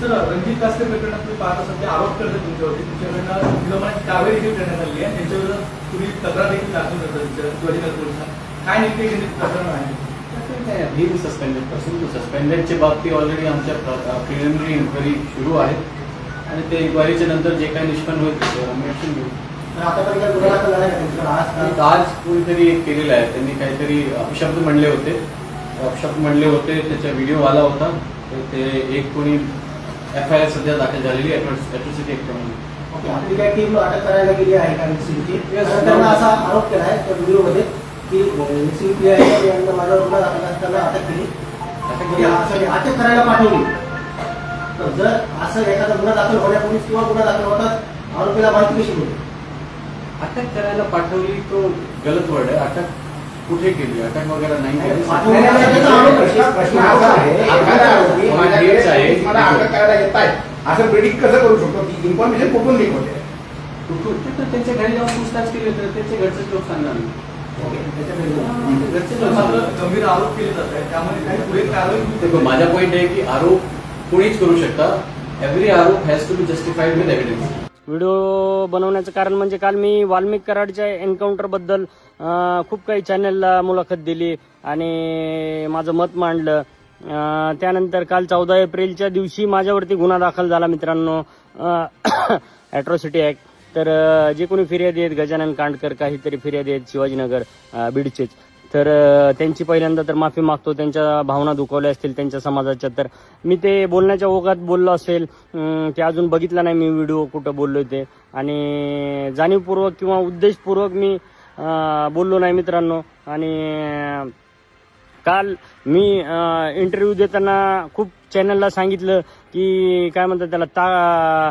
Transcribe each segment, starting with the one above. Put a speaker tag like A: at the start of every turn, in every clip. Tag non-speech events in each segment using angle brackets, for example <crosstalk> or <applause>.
A: Sir Ranjit कास्ते प्रकरणात तुम्ही पाहत ते आरोप करतात तुमच्यावरती. तुमच्याकडनं विलंबाची कारवाई देखील करण्यात आली आहे. त्यांच्यावर तुम्ही तक्रार देखील दाखल करता शिवाजीनगर पोलिसात काय नेमके प्रकरण आहे.
B: ही सस्पेंडेडपासून सस्पेंडेडच्या बाबतीत ऑलरेडी आमच्या प्रिलिमिनरी इन्क्वायरी सुरू आहे. आणि ते इन्क्वायरीच्या नंतर जे काही निष्पन्न होईल त्याच्यावर आम्ही ऍक्शन घेऊ.
C: आज
B: कोणीतरी एक केलेलं आहे. त्यांनी काहीतरी अपशब्द म्हणले होते. अपशब्द म्हणले होते. त्याचा व्हिडिओ आला होता. तर ते एक कोणी एफ आय आर सध्या दाखल झालेली अॅट्रॉसिटी ऍक्टप्रमाणे
C: ओके आपली काय टीम अटक करायला गेली आहे का मिसिंगची त्यांना. असा आरोप केला आहे त्या व्हिडिओमध्ये की मिसिंग पी यांना माझ्यावर गुन्हा दाखल असताना अटक केली. म्हणजे असं अटक करायला पाठवली. तर जर असं एखादा गुन्हा दाखल होण्यापूर्वी किंवा गुन्हा दाखल होतात आरोपीला माहिती कशी मिळते
B: अटक करायला पाठवली तो गलत वर्ड आहे. अटक कुठे केली? अटक वगैरे नाही
D: असा प्रिडिक्ट कसं करू शकतो? की इन्फॉर्मेशन कुठून लीक होते?
B: कुठून ते तर त्यांच्या घरी जाऊन पूछताछ केली तर त्यांचे घरचे लोक सांगणार.
A: गंभीर आरोप केले जात आहेत. त्यामध्ये काही पुढे कारवाई
B: देखो माझा पॉईंट आहे की आरोप कोणीच करू शकता. एव्हरी आरोप has to be justified with evidence
E: video बनवण्याचं कारण म्हणजे काल मी वाल्मिक कराडच्या एन्काउंटरबद्दल खूप काही चॅनलला मुलाखत दिली आणि माझं मत मांडलं. त्यानंतर काल चौदा एप्रिलच्या दिवशी माझ्यावरती गुन्हा दाखल झाला मित्रांनो. ॲट्रॉसिटी ॲक्ट <coughs> तर जे कोणी फिर्यादी आहेत गजानन कांडकर काहीतरी फिर्यादी आहेत शिवाजीनगर बीडचेच. तर त्यांची पहिल्यांदा तर माफी मागतो त्यांच्या भावना दुखावल्या असतील त्यांच्या समाजाच्या. तर मी ते बोलण्याच्या ओघात बोललो असेल ते अजून बघितला नाही मी व्हिडिओ कुठं बोललो ते. आणि जाणीवपूर्वक किंवा उद्देशपूर्वक मी बोललो नाही मित्रांनो. आणि काल मी इंटरव्ह्यू देताना खूप चॅनलला सांगितलं की काय म्हणतात त्याला ता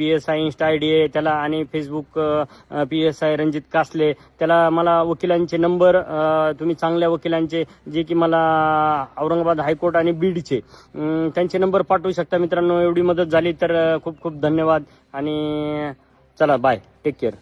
E: P S I insta I D आहे त्याला आणि Facebook P S I Ranjit Kasle. त्याला मला वकिलांचे नंबर तुम्ही चांगल्या वकिलांचे जे की मला औरंगाबाद हायकोर्ट आणि बीडचे त्यांचे नंबर पाठवू शकता मित्रांनो. एवढी मदत झाली तर खूप खूप धन्यवाद. आणि चला बाय टेक केअर